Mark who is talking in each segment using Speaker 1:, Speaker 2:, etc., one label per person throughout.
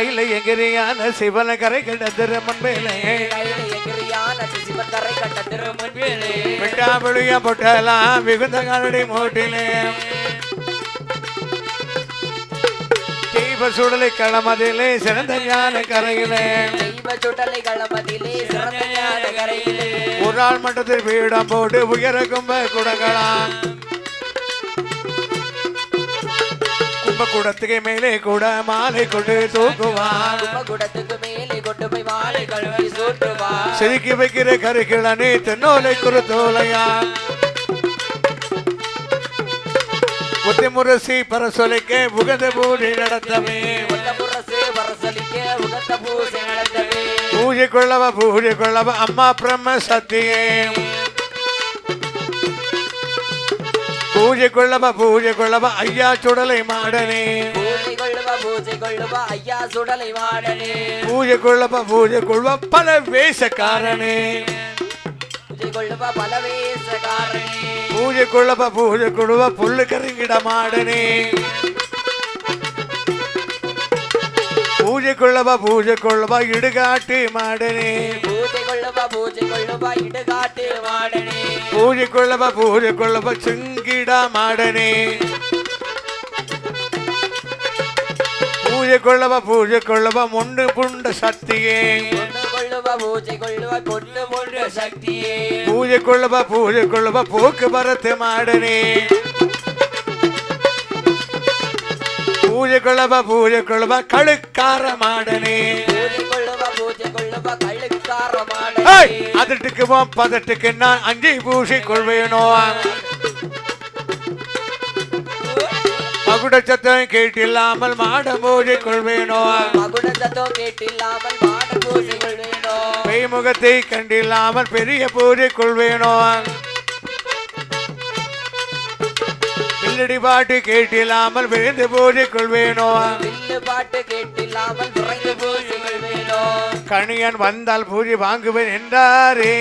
Speaker 1: கையில எகிரியான சிவன கரை கிடந்திர முன்பேலே
Speaker 2: கையில கண்ட திருமண்வேலே
Speaker 1: விட்டாபுளிய பொட்டலாம் மிகுந்த காலடி மூட்டிலே.
Speaker 2: தெய்வ சுடலை களமதிலே சிறந்த ஞான கரையிலே.
Speaker 1: ஒரு ஆள் மட்டத்தில் பீடம் போட்டு உயர கும்ப குடங்களான் கும்பகுடத்துக்கு மேலே கூட மாலை கொண்டு தூக்குவான்
Speaker 2: கும்பகுடத்துக்கு மேலே கொண்டு போய் மாலை கழுவி சூட்டுவா
Speaker 1: செதுக்கி வைக்கிற கருக்கிழனே தென்னோலை குருத்தோலையா புத்தி முரசி பரசொலைக்க உகந்த பூஜை நடத்தவே. பூஜை கொள்ளவ பூஜை கொள்ளவ அம்மா பிரம்ம சத்தியே. பூஜை கொள்ளவ பூஜை கொள்ளவ ஐயா சுடலை மாடனே.
Speaker 2: பூஜை கொள்ளுவா பூஜை
Speaker 1: கொள்வ பல வேஷக்காரனே.
Speaker 2: பூஜை கொள்ளவ
Speaker 1: பூஜை கொள்வ புல்லு கருங்கிட மாடனே. பூஜை கொள்ளவ பூஜை கொள்ளவ இடுகாட்டு மாடனே.
Speaker 2: பூஜை கொள்ளுவா பூஜை கொள்ளுவா இடுகாட்டு வாடனே
Speaker 1: பூஜை கொள்ளவ பூஜை கொள்ளவ சிங்கிட மாடனே பூஜை கொள்ளவ பூஜை கொள்ளவ முண்டு புண்ட சக்தியே.
Speaker 2: பொண்ணு கொள்ளுவா பூஜை கொள்ளுவா
Speaker 1: பூஜை கொள்ளவ பூஜை கொள்ளவ கழுக்கார மாடனே
Speaker 2: பூஜை
Speaker 1: அதட்டுக்கு போ, பதட்டுக்கு நான் அஞ்சு பூசி கொள்வேனோ மகுட சத்தம் கேட்டில்லாமல் மாட பூஜை கொள்வேனோ
Speaker 2: மகுட சத்தம் கேட்டில்லாமல் மாட பூஜை கொள்வேனோ
Speaker 1: பெய்முகத்தை கண்டில்லாமல் பெரிய பூஜை கொள்வேனோ பில்லடி பாட்டு கேட்டில்லாமல் விழுந்து பூஜை கொள்வேனோ
Speaker 2: பாட்டு கேட்டில்லாமல் விரைந்து பூஜை கொள்வேனோ
Speaker 1: கணியன் வந்தால் பூஜை வாங்குவேன் என்றாரே.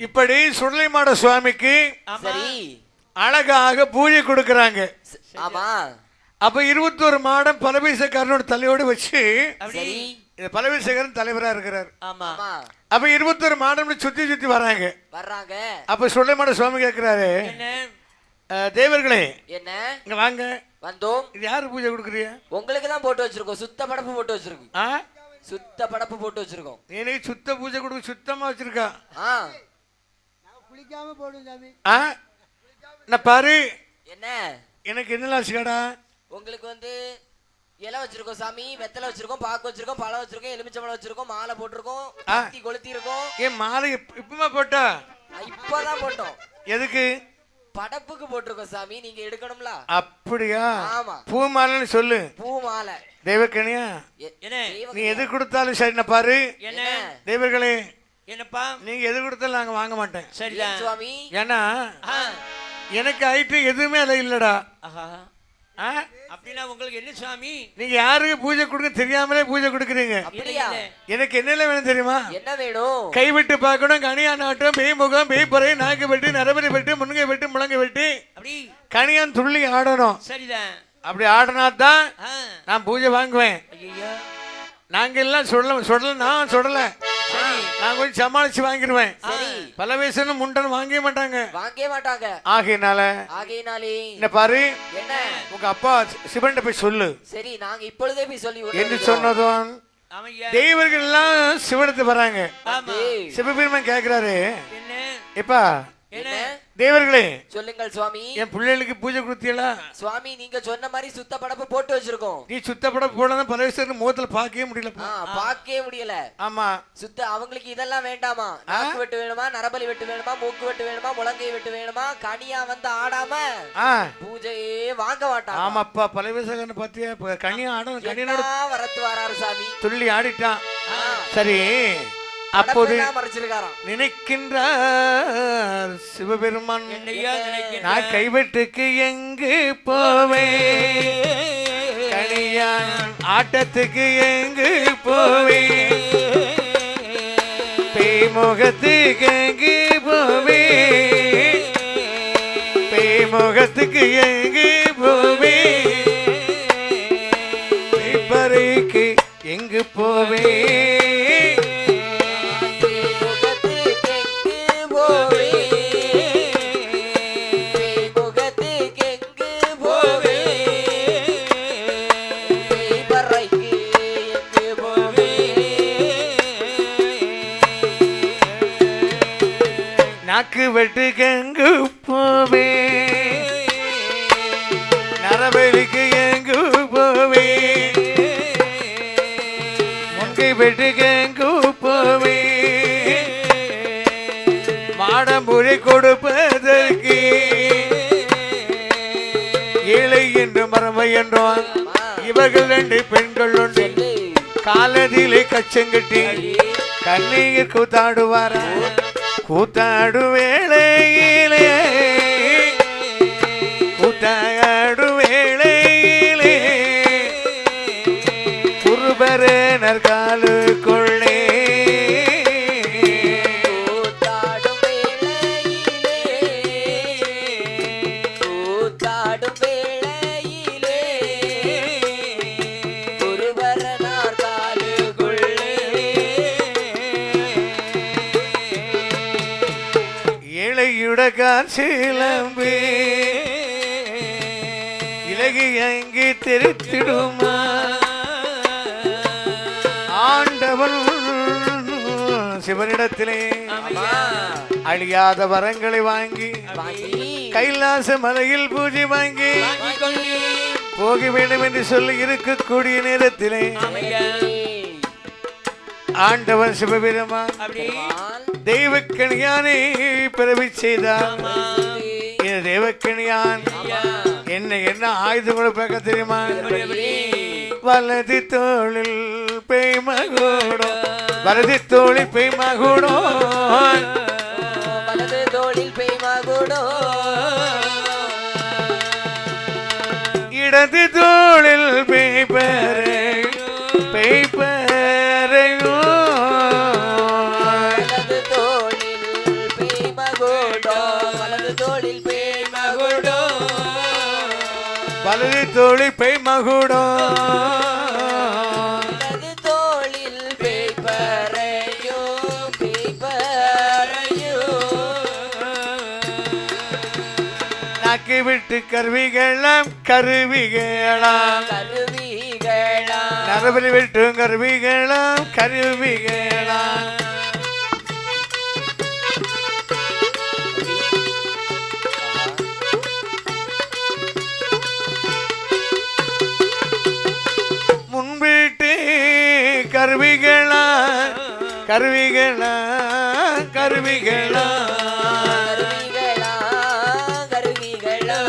Speaker 1: இப்படி சுடலைமாட சுவாமிக்கு அழகாக பூஜை கொடுக்கறாங்க. அப்ப இருபத்தோரு மாடம் பலவீசக்காரனோட தலையோடு வச்சு
Speaker 2: சரி
Speaker 1: இந்த பலவீசக்காரன் தலைவரா இருக்கிறார்.
Speaker 2: ஆமா.
Speaker 1: அப்ப இருபத்தொரு மாடம் சுத்தி சுத்தி வராங்க.
Speaker 2: வர்றாங்க.
Speaker 1: அப்ப சுடலைமாட சுவாமி கேட்கிறாரு "அஹ், தேவர்களே.
Speaker 2: என்ன?
Speaker 1: இங்க வாங்க.
Speaker 2: வந்தோம்.
Speaker 1: இது யாரு பூஜை கொடுக்குறியா
Speaker 2: உங்களுக்கு தான் போட்டு வச்சிருக்கோம். சுத்த படப்பு போட்டு வச்சிருக்கோம்.
Speaker 1: ஆ?
Speaker 2: சுத்த படப்பு போட்டு வச்சிருக்கோம்.
Speaker 1: நீ சுத்த பூஜை கொடுக்க சுத்தமா வச்சிருக்கா?
Speaker 2: ஆ.
Speaker 1: ஆ? நான் பாரு.
Speaker 2: என்ன?
Speaker 1: எனக்கு என்ன ஆச்சுக்காடா
Speaker 2: உங்களுக்கு வந்து இலை வச்சிருக்கோம் சாமி வெத்தலை வச்சிருக்கோம் பாக்கு வச்சிருக்கோம் பழம் வச்சிருக்கோம் எலுமிச்சம்பழம் வச்சிருக்கோம் மாலை போட்டிருக்கோம். கத்தி கொளுத்தி இருக்கோம்
Speaker 1: ஏன் மாலை இப்ப- இப்பமா போட்டா?
Speaker 2: இப்பதான் போட்டோம்.
Speaker 1: எதுக்கு?
Speaker 2: படப்புக்கு போட்டிருக்கோம் சாமி நீங்க எடுக்கணும்ல.
Speaker 1: அப்படியா?
Speaker 2: ஆமா.
Speaker 1: பூ மாலைன்னு சொல்லு.
Speaker 2: பூ மாலை.
Speaker 1: தெய்வக்கணியா நீ எது கொடுத்தாலும் சரி நான் பாரு.
Speaker 3: என்ன?
Speaker 1: தெய்வர்களே
Speaker 3: என்னப்பா?
Speaker 1: நீங்க எது கொடுத்தாலும் நாங்க வாங்க மாட்டேன்.
Speaker 3: சரிதான்.
Speaker 2: சுவாமி?
Speaker 1: ஏன்னா
Speaker 3: ஆ,
Speaker 1: எனக்கு ஐட்டம் எதுவுமே அதில் இல்லடா?
Speaker 3: அப்படின்னா உங்களுக்கு என்ன சாமி?
Speaker 1: நீங்க யாருக்கு பூஜை கொடுக்க தெரியாமலே பூஜை கொடுக்குறீங்க. எனக்கு என்னென்ன வேணும் தெரியுமா?
Speaker 2: என்ன வேணும்?
Speaker 1: கைவிட்டு பார்க்கணும் கனியா நாட்டம் பேய்முகம் பேய்ப்பறை நாக்கு வெட்டு நரபரி வெட்டு முன்கை வெட்டு முழங்கை வெட்டி.
Speaker 3: அப்படி?
Speaker 1: கனியான் துள்ளி ஆடணும்.
Speaker 3: சரிதான்.
Speaker 1: அப்படி ஆடினா தான் நான் பூஜை வாங்குவேன்.
Speaker 3: ஐயையோ.
Speaker 1: நாங்க எல்லாம் சுடல சுடல நான்
Speaker 3: சரி.
Speaker 1: நான் கொஞ்சம் சமாளிச்சு வாங்கிடுவேன். பல வயசுன்னு முண்டன் வாங்கவே மாட்டாங்க.
Speaker 2: வாங்கவே மாட்டாங்க.
Speaker 1: ஆகையினால
Speaker 2: ஆகையினாலே.
Speaker 1: என்ன பாரு?
Speaker 2: என்ன?
Speaker 1: உங்க அப்பா சிவன்ட்ட போய் சொல்லு.
Speaker 2: சரி நாங்க இப்பொழுதே போய் சொல்லி
Speaker 1: என்று
Speaker 2: விடுறோம்.
Speaker 1: சொன்னதும் தெய்வர்கள் எல்லாம் சிவனத்து வராங்க. சிவபெருமான் கேக்குறாரு.
Speaker 3: என்ன என்ன
Speaker 2: என்ன
Speaker 1: தேவர்களே
Speaker 2: சொல்லுங்கள் சுவாமி.
Speaker 1: என் பிள்ளைகளுக்கு பூஜை கொடுத்தீங்களா?
Speaker 2: சுவாமி நீங்க சொன்ன மாதிரி சுத்த படப்பு போட்டு வச்சிருக்கோம்.
Speaker 1: நீ சுத்தப்பட போனதான் பல வயசு முகத்துல பார்க்கவே
Speaker 2: ஆ,
Speaker 1: முடியலப்பா
Speaker 2: பார்க்கவே முடியல.
Speaker 1: ஆமா.
Speaker 2: சுத்த அவங்களுக்கு இதெல்லாம் வேண்டாமா? நாக்கு வெட்டு வேணுமா? நரபலி வெட்டு வேணுமா? மூக்கு வெட்டு வேணுமா? முழங்கை வெட்டு வேணுமா? கனியா வந்து ஆடாம பூஜையே வாங்க மாட்டாங்க
Speaker 1: ஆமாப்பா பல வயசுக்காரன் பாத்தியா கனியா ஆடணும்
Speaker 2: என்ன வரத்து வராரு சாமி.
Speaker 1: துள்ளி ஆடிட்டான். சரி. அப்போது நினைக்கின்றார் சிவபெருமான் நான் கைவெட்டுக்கு எங்கு போவேன்? கனியான் ஆட்டத்துக்கு எங்கு போவேன்? பேய் முகத்துக்கு எங்கு போவேன்? முகத்துக்கு எங்கு போவே பறைக்கு எங்கு போவே நாக்கு வெட்டு கங்கு போவே? நரபலிக்கு எங்கு போவே? முங்கை வெட்டு கங்கு போவே? மாடமொழி கொடுப்பதற்கு ஏழை என்று மரமை என்றோம் இவர்கள் ரெண்டு பெண்கள் உண்டு. காலதிலே கச்சங்கட்டி கண்ணீர் கூத்தாடுவாரா? கூத்தாடு வேளையிலே ஏழையுடகார் சிலம்பு. இலகு அங்கே தெரித்திடுமா? ஆண்டவன் சிவனிடத்திலே அழியாத வரங்களை வாங்கி கைலாச மலையில் பூஜை வாங்கி போக வேண்டும் என்று சொல்லி இருக்கக்கூடிய நேரத்திலே ஆண்டவன் சிவபெருமான் தெய்வக்கணியானை பிறவி செய்தார் இந்த தெய்வக்கணியான் என்ன என்ன ஆயுதம் கூட பார்க்க தெரியுமா? வலது தோளில் பெய் மகுடம் வலது தோளில் பெய் மகுடம்
Speaker 2: வலது தோளில் பெய்மகுடோ
Speaker 1: இடது தோளில் பெய்
Speaker 2: தோளில்
Speaker 1: பெய்
Speaker 2: வலது தோளில் பேய்பறையோ பேய்பறையோ
Speaker 1: நாக்கு விட்டு கருவிகளாம். கருவிகளாம்.
Speaker 2: கருவிகளா
Speaker 1: நரபலி வெட்டும் கருவிகளாம் கருவிகளாம். கருவிகளா கருவிகளா.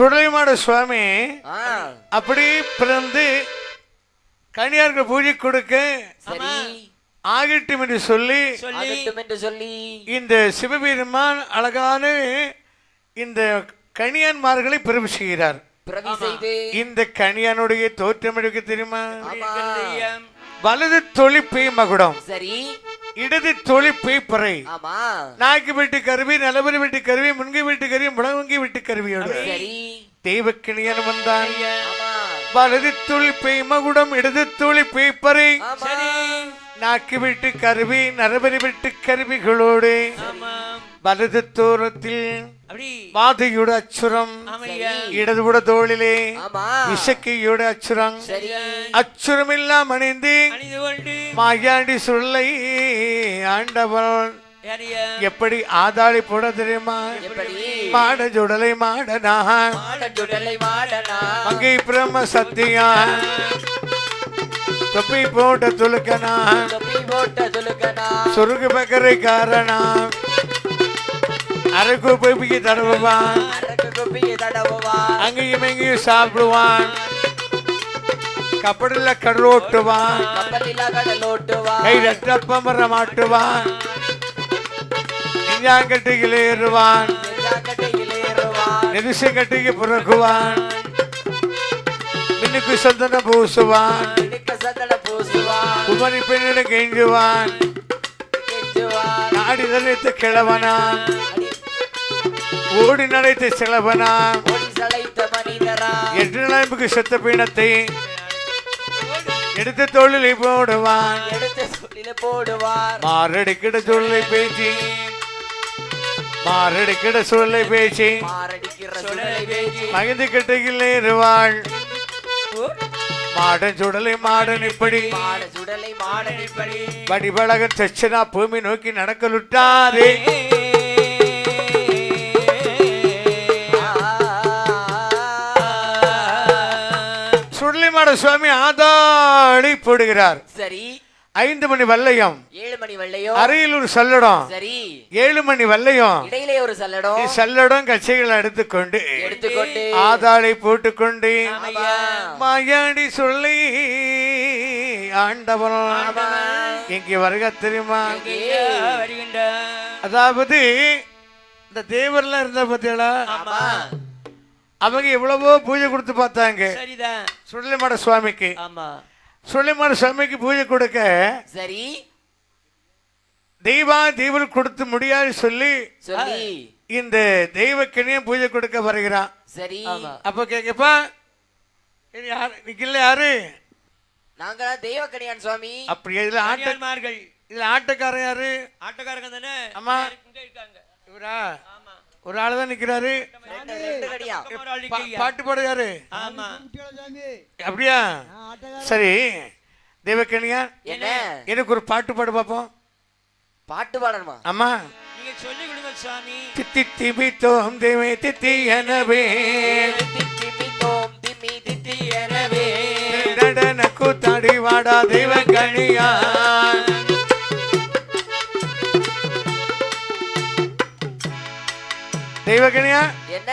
Speaker 1: சுடலைமாட சுவாமி அப்படி பிறந்து கன்னியாருக்கு பூஜை கொடுக்க ஆகட்டும் என்று சொல்லி
Speaker 3: சொல்லி.
Speaker 2: ஆகட்டும் என்று சொல்லி.
Speaker 1: இந்த சிவபெருமான் அழகான இந்த கணியான்மார்களை பிறப்பு செய்கிறார். இந்த கணியானுடைய தோற்றம் எடுக்க தெரியுமா. வலது தொழிப்பை மகுடம்.
Speaker 2: சரி.
Speaker 1: இடது தொழிப்பை பறை நாய்க்கு வீட்டு கருவி நிலவரி வீட்டு கருவி முன்கை வீட்டு கருவி முழங்கி வீட்டு கருவியோடு. தெய்வக்கணியன் வந்தான். வலது தொழிப்பை மகுடம் இடது தொழிப்பை பறை நாக்கு வீட்டு கருவி நரபரி வீட்டு கருவிகளோடு. வலது தூரத்தில் வாதையோட அச்சுரம். இடதுபுட தோளிலே
Speaker 2: ஆமா.
Speaker 1: இசக்கையோட அச்சுரம்.
Speaker 2: சரி.
Speaker 1: அச்சுரம் எல்லாம் அணிந்து
Speaker 3: அணிந்து கொண்டு.
Speaker 1: மாயாண்டி சொல்லை ஆண்டவன் எப்படி ஆதாளி போட தெரியுமா?
Speaker 2: எப்படி?
Speaker 1: மாட ஜுடலை மாடனா. மங்கை பிரம்ம சத்தியா. தொப்பி போட்ட துலுக்கனா.
Speaker 2: தொப்பி போட்ட துலுக்கனா.
Speaker 1: சொருகு பக்கரை காரணா. அரைக்கு பொய்பிக்கு தடவுவான்
Speaker 2: அரக்கு தடவுவான்
Speaker 1: அங்கேயும் எங்கேயும் சாப்பிடுவான். கப்படில் கடலோட்டுவான்.
Speaker 2: கப்பலிலா கடல் ஓட்டுவான்
Speaker 1: கை ரத்தப்பமர மாட்டுவான். நெஞ்சாங்கட்டியில் ஏறுவான். நெரிசை கட்டிக்கு புறக்குவான். மின்னுக்கு சந்தன பூசுவான். குமரி பெண்ணிட கெஞ்சுவான்.
Speaker 2: கெஞ்சுவான்.
Speaker 1: நாடி தழைத்த கிழவனான் ஓடி நடைத்த
Speaker 2: மனிதரா
Speaker 1: எட்டு நிலைப்புக்கு செத்த பீனத்தை எடுத்த தொழிலை போடுவான்.
Speaker 2: போடுவார்.
Speaker 1: மாரடிக்கிட சொல்லை பேச்சு மாரடிக்கிட சொல்லை பேச்சு மகிழ்ந்து கிட்டையில் ஏறுவாள் மாடன் சுடலை மாடன் இப்படி
Speaker 2: சுடலை மாடனிப்படி
Speaker 1: வடிவழகன் சச்சனா பூமி நோக்கி நடக்கலுட்டாரே. சுவாமி ஆதாடி போடுகிறார்.
Speaker 2: சரி.
Speaker 1: ஐந்து மணி வல்லையம்
Speaker 2: ஏழு மணி வெள்ளையோ
Speaker 1: அறையில் ஒரு சல்லடம்
Speaker 2: சரி.
Speaker 1: ஏழு மணி வல்லையம்
Speaker 2: இடையிலே ஒரு சல்லடம்.
Speaker 1: சல்லடம் கட்சிகளை எடுத்துக்கொண்டு
Speaker 2: எடுத்துக்கொண்டு.
Speaker 1: ஆதாளை போட்டுக்கொண்டு. மாயாடி சொல்லி ஆண்டவன். இங்கே வருக தெரியுமா? அதாவது இந்த தேவர்லாம் இருந்தா பார்த்தீங்களா அவங்க எவ்வளவோ பூஜை கொடுத்து பார்த்தாங்க.
Speaker 3: சரிதான்.
Speaker 1: சுடலிமாட சுவாமிக்கு.
Speaker 3: ஆமா.
Speaker 1: சுடலிமாட சுவாமிக்கு பூஜை கொடுக்க
Speaker 2: சரி.
Speaker 1: தெய்வா தெய்வம் கொடுத்து முடியாது சொல்லி
Speaker 2: சொல்லி.
Speaker 1: இந்த தெய்வக்கனியும் பூஜை கொடுக்க வருகிறான்.
Speaker 2: சரி.
Speaker 1: அப்ப கேக்கப்பா. இது யாரு? நிக்கல யாரு?
Speaker 2: நாங்களா தெய்வக்கணியான் சுவாமி.
Speaker 1: அப்படி இதுல ஆட்ட
Speaker 3: கன்னியான்மார்கள்.
Speaker 1: இதுல ஆட்டக்காரன் யாரு?
Speaker 3: ஆட்டக்காரங்க தானே?
Speaker 1: ஆமா.
Speaker 3: இங்க இருக்காங்க.
Speaker 1: இவரா? ஒரு ஆளு தான் நிக்கிறாரு. பாட்டு பாடு யாரு?
Speaker 3: ஆமா.
Speaker 1: அப்படியா? சரி. தேவக்கனியா
Speaker 2: என்ன?
Speaker 1: எனக்கு ஒரு பாட்டு பாடு பார்ப்போம்
Speaker 2: பாட்டு பாடணுமா?
Speaker 1: அம்மா
Speaker 3: நீங்க சொல்லி கொடுங்க சாமி.
Speaker 1: தித்தி திபி தோம்
Speaker 2: திமி தோம் திமி தித்தி எனவே.
Speaker 1: நடன கூத்தாடி வாடா தேவக்கனியா தெய்வக்கனியா
Speaker 2: என்ன?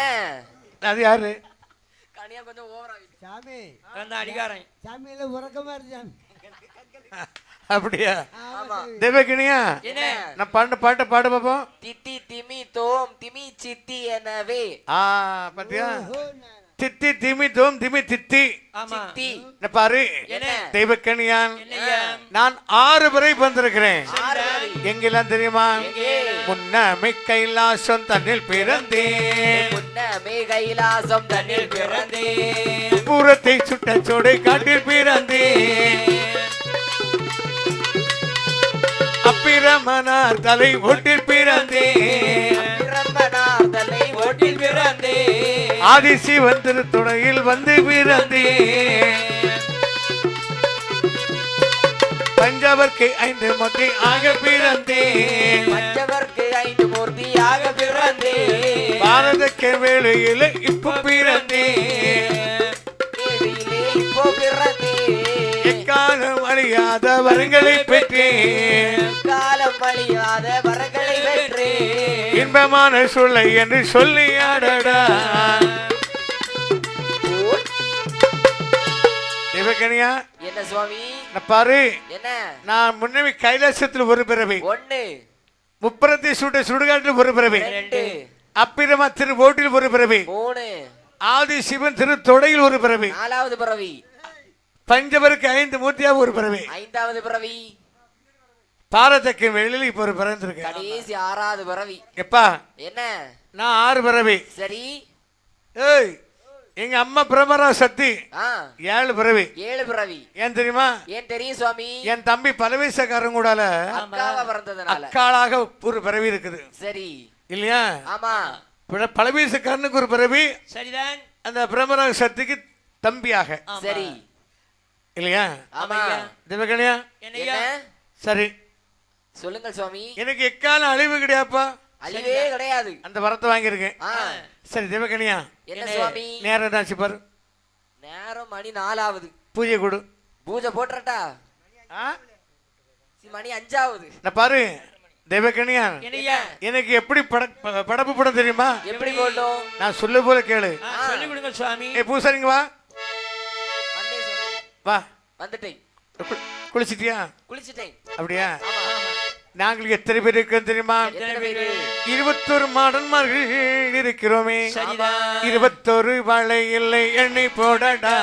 Speaker 1: அது யாரு?
Speaker 2: கனியா கொஞ்சம் ஓவரா
Speaker 4: சாமி.
Speaker 3: அந்த அடிகாரன்
Speaker 4: சாமியில உறக்கமா இருக்கு சாமி.
Speaker 1: அப்படியா?
Speaker 2: ஆமா.
Speaker 1: தேவக்கனியா
Speaker 3: என்ன?
Speaker 1: நான் பாண்ட பாட்டை பாடு பார்ப்போம்
Speaker 2: தித்தி திமி தோம் திமி சித்தி எனவே.
Speaker 1: ஆ பாத்தியா? தித்தி திமி தோம் திமி தித்தி
Speaker 2: சித்தி
Speaker 1: பாரு?
Speaker 3: என்னய்யா
Speaker 1: நான் ஆறு முறை வந்திருக்கிறேன். எங்கெல்லாம் தெரியுமா?
Speaker 2: எங்கே?
Speaker 1: முன்னமை கைலாசம் தன்னில் பிறந்தேன்.
Speaker 2: முன்னமே கைலாசம் தன்னில் பிறந்தேன்.
Speaker 1: பூரத்தை சுட்ட சோடை காட்டில் பிறந்தேன். அப்பிரமனார் தலை ஒட்டில் பிறந்தேன்.
Speaker 2: பிரம்மனார்தலை ஓட்டில் பிறந்தேன்.
Speaker 1: ஆதிசிவன் திருத்துணையில் வந்து பிறந்தேன். பஞ்சவர்க்கு ஐந்து மொட்டை ஆக பிறந்தேன்.
Speaker 2: மற்றவர்க்கு ஐந்து மூர்த்தியாக பிறந்தேன்.
Speaker 1: பாரதಕ್ಕೆ வேளையில் இப்போ
Speaker 2: தேவியிலே இப்போ பிறந்தேன்.
Speaker 1: எக்காலம் அழியாத வரங்களை பெற்றேன்.
Speaker 2: காலம் அழியாத வரங்களை பெற்றேன்.
Speaker 1: இன்பமான சொல்லை என்று சொல்லி ஆடடா. சிவகனியா
Speaker 2: என்ன சுவாமி?
Speaker 1: பாரு.
Speaker 2: என்ன?
Speaker 1: நான் முன்னமே கைலாசத்தில் ஒரு பிறவி.
Speaker 2: ஒண்ணு.
Speaker 1: முப்பரத்தை சுட்ட சுடுகாட்டில் ஒரு பிறவி.
Speaker 2: ரெண்டு.
Speaker 1: அப்பிரமா திரு ஓட்டில் ஒரு பிறவி.
Speaker 2: மூணு.
Speaker 1: ஆதி சிவன் திரு தொடையில் ஒரு பிறவி.
Speaker 2: நாலாவது பிறவி.
Speaker 1: பஞ்சவருக்கு ஐந்து மூர்த்தியாக ஒரு பிறவி.
Speaker 2: ஐந்தாவது பிறவி.
Speaker 1: பாரதக்கு வெளியில் இப்போ ஒரு பிறந்திருக்கேன்
Speaker 2: கடைசி ஆறாவது பிறவி.
Speaker 1: எப்பா?
Speaker 2: என்ன?
Speaker 1: நான் ஆறு பிறவி.
Speaker 2: சரி.
Speaker 1: ஏய் எங்க அம்மா பிரமரா சக்தி.
Speaker 2: ஆ.
Speaker 1: ஏழு பிறவி.
Speaker 2: ஏழு பிறவி.
Speaker 1: ஏன் தெரியுமா?
Speaker 2: ஏன் தெரியும் சுவாமி?
Speaker 1: என் தம்பி பலவீசக்காரன் கூடால அக்காளாக ஒரு பிறவி இருக்குது.
Speaker 2: சரி.
Speaker 1: இல்லையா?
Speaker 2: ஆமா.
Speaker 1: பலவீசக்காரனுக்கு ஒரு பிறவி.
Speaker 3: சரிதான்.
Speaker 1: அந்த பிரமரா சக்திக்கு தம்பியாக.
Speaker 2: சரி.
Speaker 1: இல்லையா?
Speaker 2: ஆமா.
Speaker 1: திவகனியா சரி.
Speaker 2: சொல்லுங்கள் சுவாமி.
Speaker 1: எனக்கு எக்காலம் அழிவு கிடையாப்பா?
Speaker 2: அழிவே கிடையாது.
Speaker 1: அந்த வரத்தை வாங்கியிருக்கேன். சரி திவகனியா.
Speaker 2: என்ன? சுவாமி?
Speaker 1: நேரம் என்னாச்சு பாரு.
Speaker 2: நேரம் மணி நாலாவது.
Speaker 1: பூஜை கொடு.
Speaker 2: பூஜை போட்டுறட்டா? மணி அஞ்சாவது.
Speaker 1: நான் பாரு தேவகனியா. எனக்கு எப்படி படப்பு படம் தெரியுமா?
Speaker 2: எப்படி போட்டோம்?
Speaker 1: நான் சொல்ல போல கேளு.
Speaker 3: ஆ, சொல்லிக் கொடுங்க சுவாமி.
Speaker 1: ஏ பூசாரிங்க வா. வா.
Speaker 2: வந்துட்டேன்.
Speaker 1: குளிச்சிட்டியா?
Speaker 2: குளிச்சிட்டேன்.
Speaker 1: அப்படியா? நாங்கள் எத்தனை பேர் இருக்கோம் தெரியுமா? இருபத்தொரு மாடன்மார்கள் இருக்கிறோமே. இருபத்தொரு வாழை இல்லை எண்ணெய் போடடா.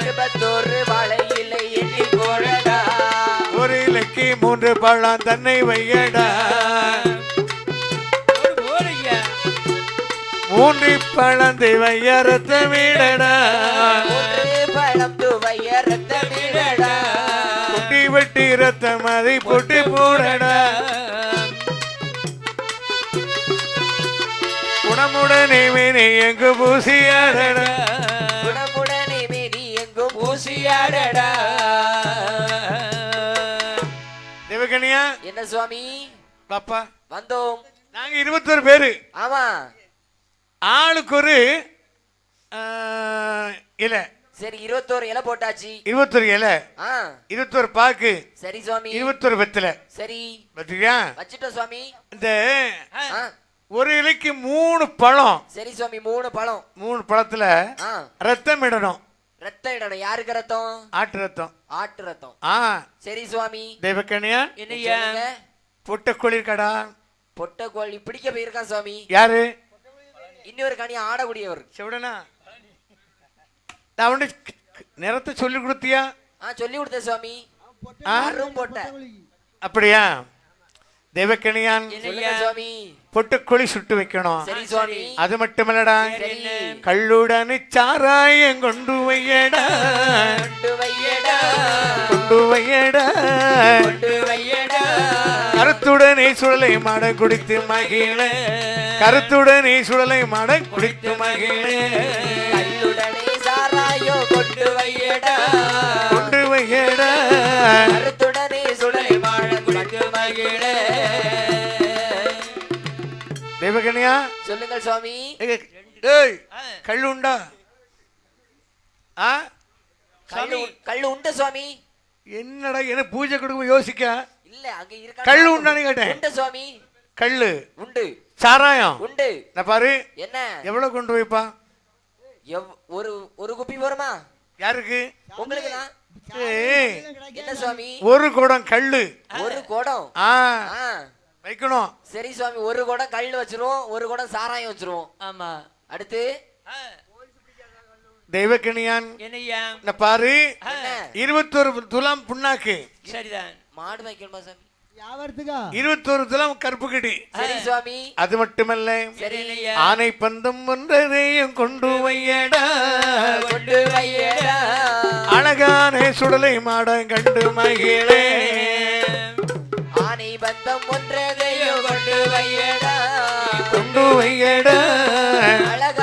Speaker 2: இருபத்தோரு வாழை இல்லை எண்ணி போடடா.
Speaker 1: ஒரு இலைக்கு மூன்று பழம் தன்னை வையடா. மூன்று பழந்தை வையறத்த வீடடா. ரத்தம் அதை போட்டு போடடா. குணமுடனே மீனை எங்கு பூசியாடடா.
Speaker 2: குணமுடனே மேனி எங்கும் பூசியாடடா.
Speaker 1: தேவகனியா.
Speaker 2: என்ன சுவாமி?
Speaker 1: பாப்பா.
Speaker 2: வந்தோம்.
Speaker 1: நாங்க இருபத்தொரு பேரு.
Speaker 2: ஆமா.
Speaker 1: ஆளுக்கு ஒரு ஆ, இலை.
Speaker 2: சரி இருபத்தோரு இலை போட்டாச்சு.
Speaker 1: இருபத்தொரு இலை. இருபத்தொரு பாக்கு.
Speaker 2: சரி சுவாமி.
Speaker 1: இருபத்தொரு வெத்தலை.
Speaker 2: சரி.
Speaker 1: பத்திரியா
Speaker 2: வச்சுட்டோம் சுவாமி.
Speaker 1: இந்த ஒரு இலைக்கு மூணு பழம்.
Speaker 2: சரி சுவாமி மூணு பழம்.
Speaker 1: மூணு பழத்துல ரத்தம் இடணும்.
Speaker 2: ரத்தம் இடணும். யாருக்கு ரத்தம்?
Speaker 1: ஆட்டு ரத்தம்.
Speaker 2: ஆட்டு ரத்தம்.
Speaker 1: ஆ.
Speaker 2: சரி சுவாமி.
Speaker 1: தேவக்கண்ணியா
Speaker 3: என்னையா.
Speaker 1: பொட்ட கோழிக்கடா
Speaker 2: பொட்டை கோழி பிடிக்க போயிருக்கான் சுவாமி.
Speaker 1: யாரு?
Speaker 2: இன்னொரு கனி ஆடக்கூடியவர்.
Speaker 1: சிவடனா அவனுக்கு நிறத்தை சொல்லி கொடுத்தியா?
Speaker 2: ஆ சொல்லி கொடுத்தேன் சுவாமி.
Speaker 1: ஆ?
Speaker 2: போட்ட
Speaker 1: அப்படியா? தேவக்கணியான்
Speaker 2: சொல்லுங்க சுவாமி?
Speaker 1: பொட்டுக்கோழி சுட்டு வைக்கணும்.
Speaker 2: சரி சுவாமி.
Speaker 1: அது மட்டுமல்லடா.
Speaker 2: சரி
Speaker 1: கள்ளுடனு சாராயம் கொண்டு வையடா.
Speaker 2: கொண்டு வையடா.
Speaker 1: கொண்டு வையடா.
Speaker 2: கொண்டு வையடா.
Speaker 1: கருத்துடனே சுழலை மாட குடித்து மகிழ. கருத்துடனே சுழலை மாட குடித்து மகிழ.
Speaker 2: வையடா
Speaker 1: கொண்டு வையடா
Speaker 2: கருத்துடனே சுடலை வாழ கொண்டு மகிழ
Speaker 1: தேவகனியா.
Speaker 2: சொல்லுங்கள் சுவாமி.
Speaker 1: கள்ளு உண்டா? ஆ?
Speaker 2: கல்லு கல்லு உண்டு சுவாமி.
Speaker 1: என்னடா என்ன பூஜை கொடுக்கும் யோசிக்க?
Speaker 2: இல்ல அங்க இருக்க
Speaker 1: கள்ளு உண்டான்னு கேட்டேன்.
Speaker 2: உண்டு சுவாமி.
Speaker 1: கள்ளு
Speaker 2: உண்டு.
Speaker 1: சாராயம்.
Speaker 2: உண்டு.
Speaker 1: நான் பாரு.
Speaker 2: என்ன?
Speaker 1: எவ்வளவு கொண்டு வைப்பா
Speaker 2: ஒரு ஒரு குப்பி போருமா?
Speaker 1: யாருக்கு?
Speaker 2: உங்களுக்கு தான் என்ன சுவாமி?
Speaker 1: ஒரு குடம் கள்ளு
Speaker 2: ஒரு குடம்?
Speaker 1: ஆ.
Speaker 2: ஆ.
Speaker 1: வைக்கணும்.
Speaker 2: சரி சுவாமி ஒரு குடம் கல் வச்சிருவோம் ஒரு குடம் சாராயம் வச்சிருவோம்.
Speaker 3: ஆமா.
Speaker 2: அடுத்து?
Speaker 1: தெய்வக்கணியான்
Speaker 3: என்னய்யா?
Speaker 1: நான் பாரு? இருபத்தொரு துலாம் புண்ணாக்கு.
Speaker 3: சரிதான்.
Speaker 2: மாடு வைக்கணுமா சாமி?
Speaker 1: இருபத்தொரு துலாம் கருப்பு கடி
Speaker 2: சரி சுவாமி.
Speaker 1: அது மட்டுமல்ல ஆனை பந்தம் ஒன்றதையும் கொண்டு வையடா.
Speaker 2: கொண்டு வையடா.
Speaker 1: அழகான சுடலை மாடம் கண்டு மகிழே.
Speaker 2: ஆனை பந்தம் ஒன்றதையும் கொண்டு வையடா.
Speaker 1: கொண்டு வையடா.
Speaker 2: அழகான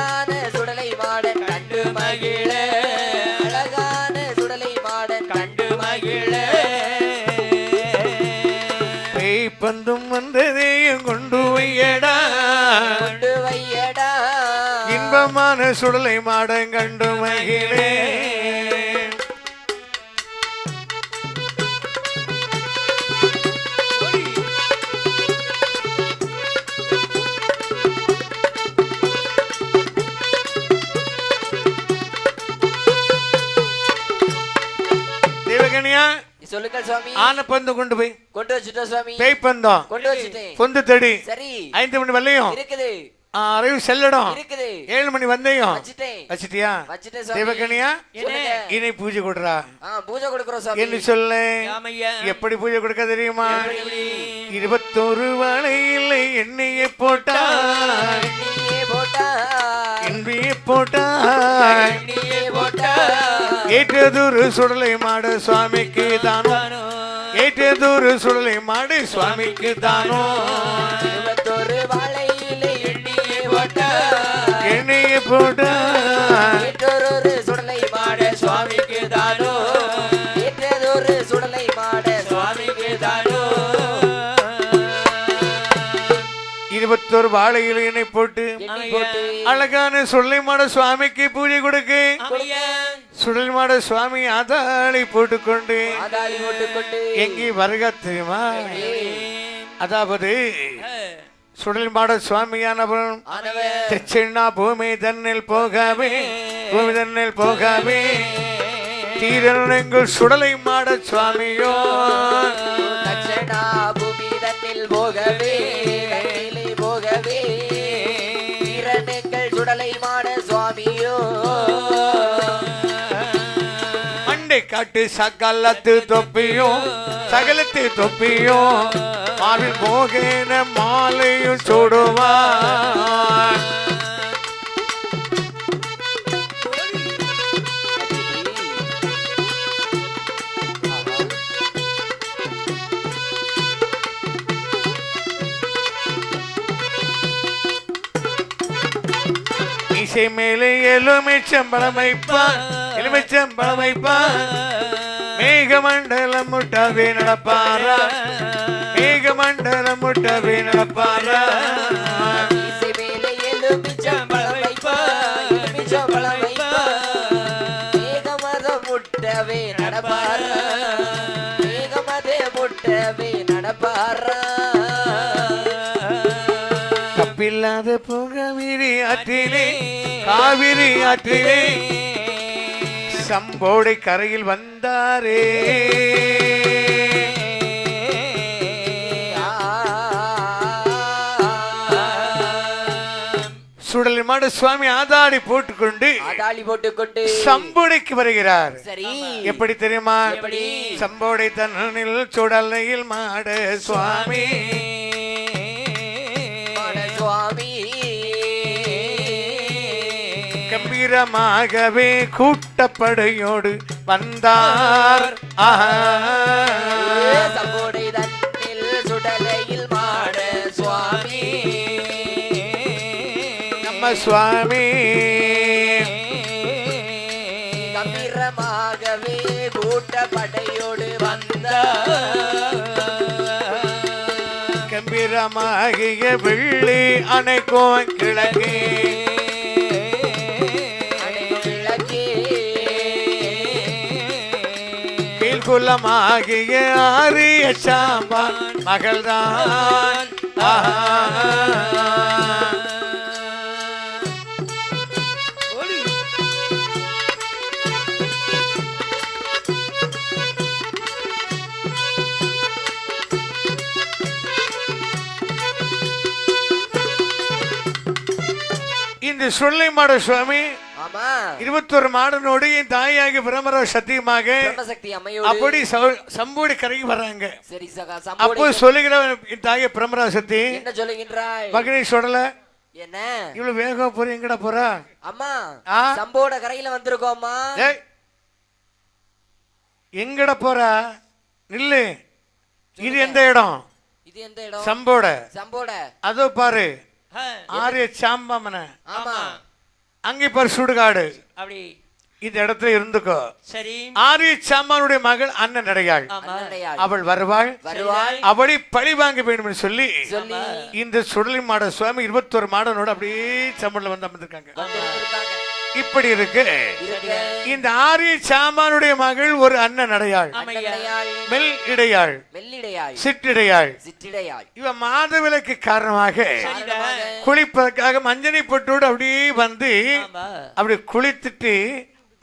Speaker 2: சுடலை
Speaker 1: மாடம் கண்டு மகிழே. தேவகனியா
Speaker 2: சொல்லுங்கள் சுவாமி.
Speaker 1: ஆனை பந்தம் கொண்டு போய்.
Speaker 2: கொண்டு வச்சுட்டோம் சுவாமி.
Speaker 1: பேய் பந்தம்.
Speaker 2: கொண்டு வச்சுட்டேன்.
Speaker 1: பொந்து தடி.
Speaker 2: சரி.
Speaker 1: ஐந்து மணி வெள்ளையும்
Speaker 2: இருக்குது.
Speaker 1: அறிவு செல்லடம்
Speaker 2: இருக்குது.
Speaker 1: ஏழு மணி வந்தையும். வச்சிட்டியா? தேவகனியா. இனி பூஜை கொடுறா.
Speaker 2: ஆ பூஜை கொடுக்குறோம்
Speaker 1: என்று சொல்லு? எப்படி பூஜை கொடுக்க தெரியுமா? இருபத்தோரு இல்லை எண்ணெயை போட்டா
Speaker 2: எண்ணியே போட்டா
Speaker 1: ஏற்றதொரு சுடலை மாடு சுவாமிக்கு தானோ?
Speaker 3: தானோ.
Speaker 1: ஏற்றதொரு சுடலை மாடு சுவாமிக்கு தானோ?
Speaker 2: போட்டா ஏற்றோரு சுடலை மாட சுவாமிக்கு தானோ? ஏற்றதொரு சுடலை மாட சுவாமிக்கு தானோ?
Speaker 1: இருபத்தோரு வாழை இலையினை போட்டு அழகான சுடலை மாட சுவாமிக்கு பூஜை கொடுக்கு. சுடலை மாட சுவாமி அதாளி போட்டுக்கொண்டு
Speaker 2: ஆதாளி போட்டுக்கொண்டு
Speaker 1: எங்கே வருக தெரியுமா அதாவது
Speaker 3: ஆ.
Speaker 1: சுடல் மாட சுவாமியானவன்
Speaker 2: ஆனவர்
Speaker 1: தெச்சின்னா பூமி தன்னில் போகவே பூமி தன்னில் போகவே. தீரனுங்கள் சுடலை மாட சுவாமியோ.
Speaker 2: பூமி தன்னில் போகவே.
Speaker 1: காட்டு சகலத்து தொப்பியும் சகலத்து தொப்பியும். மாவில் போகேன மாலையும் சுடுவார். இசை மேலே எலுமிச்சம்பழம் வைப்பான் எலுமிச்சம்பழம் வைப்பான் மேகமண்டலம் முட்டவே நடப்பாரா? மேகமண்டலம் முட்டவே நடப்பாரா? தப்பில்லாத புகவிரி ஆற்றிலே காவிரி ஆற்றிலே சம்போடை கரையில் வந்தாரே. சுடலை மாட சுவாமி ஆதாடி போட்டுக்கொண்டு
Speaker 2: அடாளி போட்டுக்கொண்டு
Speaker 1: சம்போடைக்கு வருகிறார்.
Speaker 2: சரி.
Speaker 1: எப்படி தெரியுமா?
Speaker 2: எப்படி?
Speaker 1: சம்போடை தன்னில் சுடலையில் மாட சுவாமி.
Speaker 2: மாட சுவாமி.
Speaker 1: கம்பீரமாகவே கூட்டப்படையோடு வந்தார்.
Speaker 2: சுடலையில் மாட சுவாமி.
Speaker 1: நம்ம சுவாமி.
Speaker 2: கம்பீரமாகவே கூட்டப்படையோடு வந்தார்
Speaker 1: கம்பீரமாகிய வெள்ளி அணைக்கும் கிழக்கே. கீழ்குலமாகிய ஆரிய சாம்பான் மகள்தான். இந்த சொல்லை மாட சுவாமி இருபத்தொரு மாடனோடு என் தாயாகி பிரமர சத்தியமாக அப்படி சம்போடி கரைக்கு வர்றாங்க. அப்போ சொல்லுகிற என் தாய பிரமரா சக்தி
Speaker 2: என்ன சொல்லுகின்றாய்?
Speaker 1: மகனை சொல்லல.
Speaker 2: என்ன?
Speaker 1: இவ்வளவு வேகம் போற எங்கடா போறா?
Speaker 2: அம்மா? சம்போட கரையில வந்திருக்கோம்மா.
Speaker 1: ஏய் எங்கட போறா? நில்லு. இது எந்த இடம்?
Speaker 2: இது எந்த இடம்?
Speaker 1: சம்போட.
Speaker 2: சம்போட.
Speaker 1: அதோ பாரு. ஆரிய சாம்பமன.
Speaker 2: ஆமா.
Speaker 1: அங்கே பாரு சுடுகாடு.
Speaker 3: அப்படி.
Speaker 1: இந்த இடத்துல இருந்துக்கோ.
Speaker 3: சரி.
Speaker 1: ஆரிய சாம்பானுடைய மகள் அண்ணன்
Speaker 2: அண்ணனையாள்
Speaker 1: அவள் வருவாள்.
Speaker 2: வருவாள்.
Speaker 1: அவளை பழி வாங்க வேண்டும் என்று சொல்லி இந்த சுடலி மாட சுவாமி இருபத்தொரு மாடனோட அப்படியே சம்பளம் வந்து அமர்ந்திருக்காங்க.
Speaker 2: வந்திருக்காங்க
Speaker 1: இப்படி இருக்கு. இந்த ஆரிய சாமானுடைய மகள் ஒரு அண்ணன் அடையாள். மெல் இடையாள் சிற்றிடையாள். இவ மாதவிலக்கு காரணமாக குளிப்பதற்காக மஞ்சனை பொட்டோடு அப்படியே வந்து அப்படி குளித்துட்டு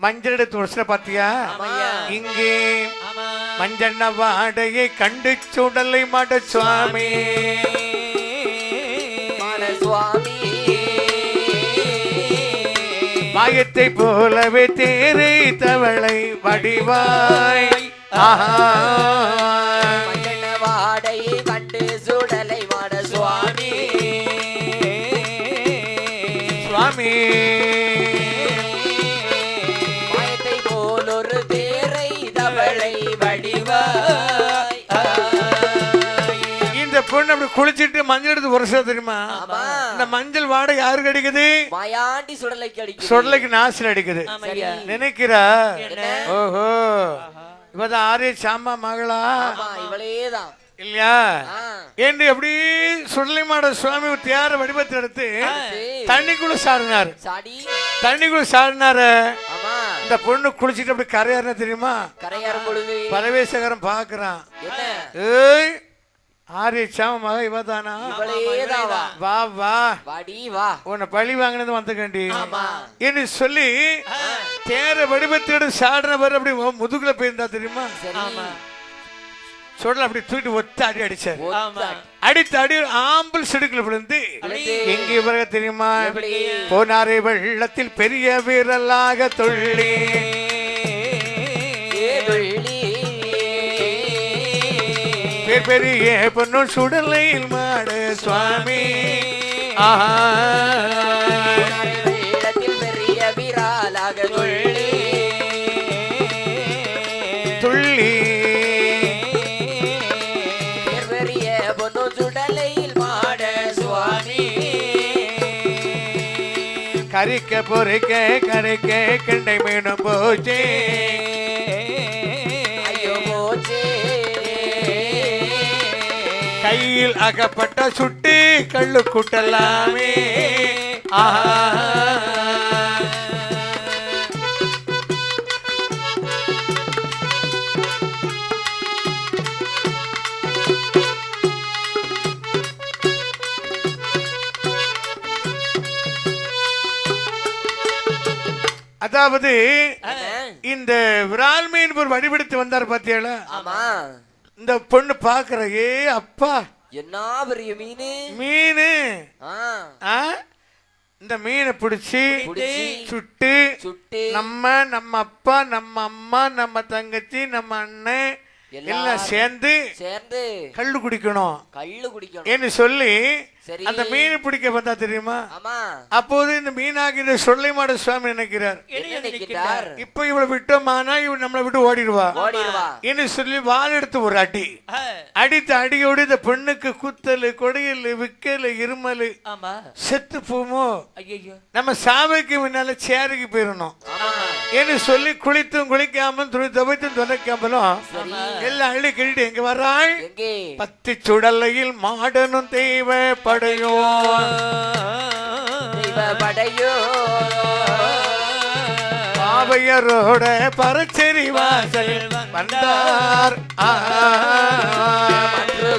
Speaker 1: மஞ்சள் எடுத்து வருஷம் பாத்தியா. இங்கே மஞ்சண்ண வாடையை கண்டு சுடலை மாட சுவாமி.
Speaker 2: சுவாமி.
Speaker 1: மாயத்தை போலவே தேரை தவளை வடிவாய்.
Speaker 2: வாடையை கண்டு சுடலை மாட சுவாமி.
Speaker 1: சுவாமி. பொண்ணு அப்படி குளிச்சிட்டு மஞ்சள் எடுத்து வருஷம் தெரியுமா?
Speaker 2: ஆமா.
Speaker 1: இந்த மஞ்சள் வாடை யாருக்கு அடிக்குது?
Speaker 2: மாயாண்டி சுடலைக்கு அடிக்கும்
Speaker 1: சொடலைக்கு நாசில் அடிக்குது. நினைக்கிறா? ஓஹோ. இவதான் ஆரிய சாமா மகளா?
Speaker 2: இவளேதான்.
Speaker 1: இல்லையா. என்று எப்படி சுடலைமாட சுவாமி ஒரு தியார வடிவத்தை எடுத்து தண்ணிக்குள்ள சாடினார்
Speaker 2: சாடி.
Speaker 1: தண்ணிக்குள்ள சாடினாரு
Speaker 2: ஆமா.
Speaker 1: இந்த பொண்ணு குளிச்சிட்டு அப்படி கரையாருன்னு தெரியுமா? பரவேசகரம் பாக்குறான் ஏய் ஆரிய சாமமாக இவதானா?
Speaker 2: இவளேதான் வா
Speaker 1: வா. வா
Speaker 2: வாடி வா.
Speaker 1: உன்னை பழி வாங்கினது வந்த கண்டி
Speaker 2: ஆமா.
Speaker 1: என்று சொல்லி தேர வடிவத்தோடு சாடுறவர் அப்படி முதுகுல போயிருந்தா தெரியுமா? சொல்ல அப்படி தூக்கிட்டு ஒத்த அடி அடிச்சார்.
Speaker 3: ஆமா.
Speaker 1: அடித்த அடி ஆம்பல் சிடுக்குல விழுந்து. எங்கே பிறகு தெரியுமா? போனாரே வெள்ளத்தில் பெரிய வீரலாக
Speaker 2: வெள்ளி.
Speaker 1: பேர் பெரிய பொண்ணு சுடலையில் மாடு சுவாமி.
Speaker 2: பெரிய விராலாக துள்ளி.
Speaker 1: துள்ளி.
Speaker 2: பேர் பெரிய பொன்னு சுடலையில் மாட சுவாமி.
Speaker 1: கறிக்க பொறிக்க கரைக்க கண்டை மீனும் போச்சே. கையில் அகப்பட்ட சுட்டு கள்ளு குட்டலாமே அதாவது? இந்த விரால் மீன் ஒரு வடிவெடுத்து வந்தார் பாத்தியாளா? இந்த பொண்ணு பாக்குற ஏ அப்பா.
Speaker 2: என்ன பெரிய மீனு?
Speaker 1: மீனு? இந்த மீனை பிடிச்சி சுட்டு
Speaker 2: சுட்டு
Speaker 1: நம்ம நம்ம அப்பா நம்ம அம்மா நம்ம தங்கச்சி நம்ம அண்ணன் எல்லாம் சேர்ந்து
Speaker 2: சேர்ந்து
Speaker 1: கள்ளு குடிக்கணும்.
Speaker 2: கள்ளு குடிக்கணும்.
Speaker 1: என்று சொல்லி
Speaker 2: சரி.
Speaker 1: அந்த மீன் பிடிக்க வந்தா தெரியுமா?
Speaker 2: ஆமா.
Speaker 1: அப்போது இந்த மீனாகிற சொல்லைமாட சுவாமி நினைக்கிறார்? இப்ப இவளை விட்டோமானா இவள் நம்மளை விட்டு ஓடிடுவா?
Speaker 2: ஓடிடுவா.
Speaker 1: என்று சொல்லி வாள் எடுத்து ஒரு அடி. அடித்த அடியோடு இந்த பெண்ணுக்கு குத்தல் கொடையல் விக்கல் இருமல்
Speaker 3: ஆமா.
Speaker 1: செத்து போமோ?
Speaker 3: ஐயோ
Speaker 1: நம்ம சாவைக்கு முன்னால சேருக்கு போயிடணும்.
Speaker 2: ஆமா.
Speaker 1: என்று சொல்லி குளித்தும் குளிக்காம துணி துவைத்தும் துவைக்காமலும் எல்லாம் அள்ளி கிழிட்டு எங்க வர்றாள்
Speaker 2: எங்கே?
Speaker 1: பத்தி சுடலையில் மாடனும் தெய்வ படையோ
Speaker 2: படையோ
Speaker 1: பாவையரோட பரச்சேரி வாசல் வந்தார்.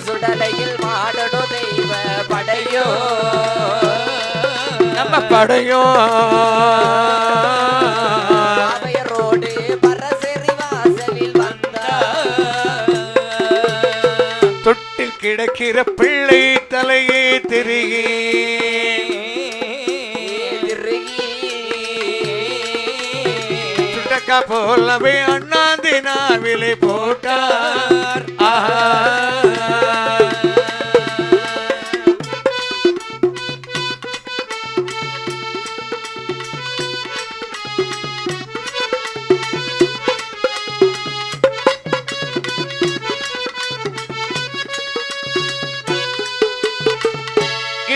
Speaker 2: சுடலையில் மாடனோ தெய்வ படையோ.
Speaker 1: நம்ம படையோ. கிடக்கிற பிள்ளை தலையே திருகி சுட்டக்கா போலவே அண்ணாந்தி நாவிலே போட்டார் ஆஹா.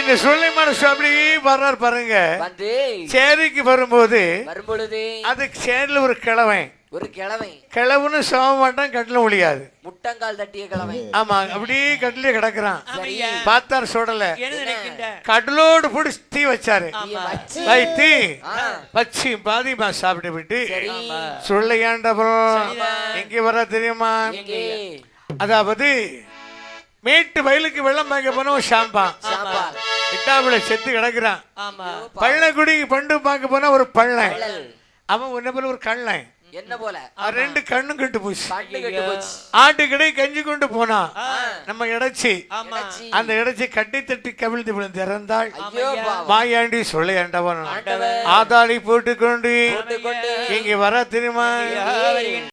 Speaker 1: இந்த சுள்ளைமான சுவாமி வர்றார் பாருங்க.
Speaker 2: வந்து
Speaker 1: சேரிக்கு வரும்போது
Speaker 2: வரும்பொழுது
Speaker 1: அதுக்கு சேர்ல ஒரு கிழவன்.
Speaker 2: ஒரு கிழமை
Speaker 1: கிழவுன்னு சோக மாட்டான் கட்டில ஒழியாது.
Speaker 2: முட்டங்கால் தட்டிய கிழமை
Speaker 1: ஆமா அப்படியே கட்டிலே கிடக்குறான். பார்த்தார் சுடல.
Speaker 3: என்ன நினைக்கின்ற?
Speaker 1: கடலோடு பிடிச்சி தீ வச்சாரு. வைத்தி பச்சி பாதிமா சாப்பிட்டு விட்டு
Speaker 2: சரி.
Speaker 1: சுள்ளையாண்டபுரம் எங்க வர தெரியுமா?
Speaker 2: எங்கே?
Speaker 1: அதாவது மேட்டு வயலுக்கு வெள்ளம் வாங்க போனவன் ஷாம்பான் எட்டாவில செத்து கிடக்குறான்.
Speaker 3: ஆமா.
Speaker 1: பள்ளக்குடிக்கு பண்டு பார்க்க போனா ஒரு பள்ளன். அவன் உன்ன போல ஒரு கள்ளன்
Speaker 2: என்ன போல?
Speaker 1: ரெண்டு கண்ணும் கெட்டு போச்சு.
Speaker 2: கண்ணு கெட்டு போச்சு.
Speaker 1: ஆட்டு கடை கஞ்சி கொண்டு போனான்
Speaker 3: ஆ,
Speaker 1: நம்ம இடைச்சி. அந்த இடைச்சி கட்டி தட்டி கவிழ்ந்து விழுந்து இறந்தாள். மாயாண்டி சொல்லையாண்டவன்
Speaker 2: ஆண்டவன்.
Speaker 1: ஆதாளி போட்டுக்கொண்டு இங்க வர தெரியுமா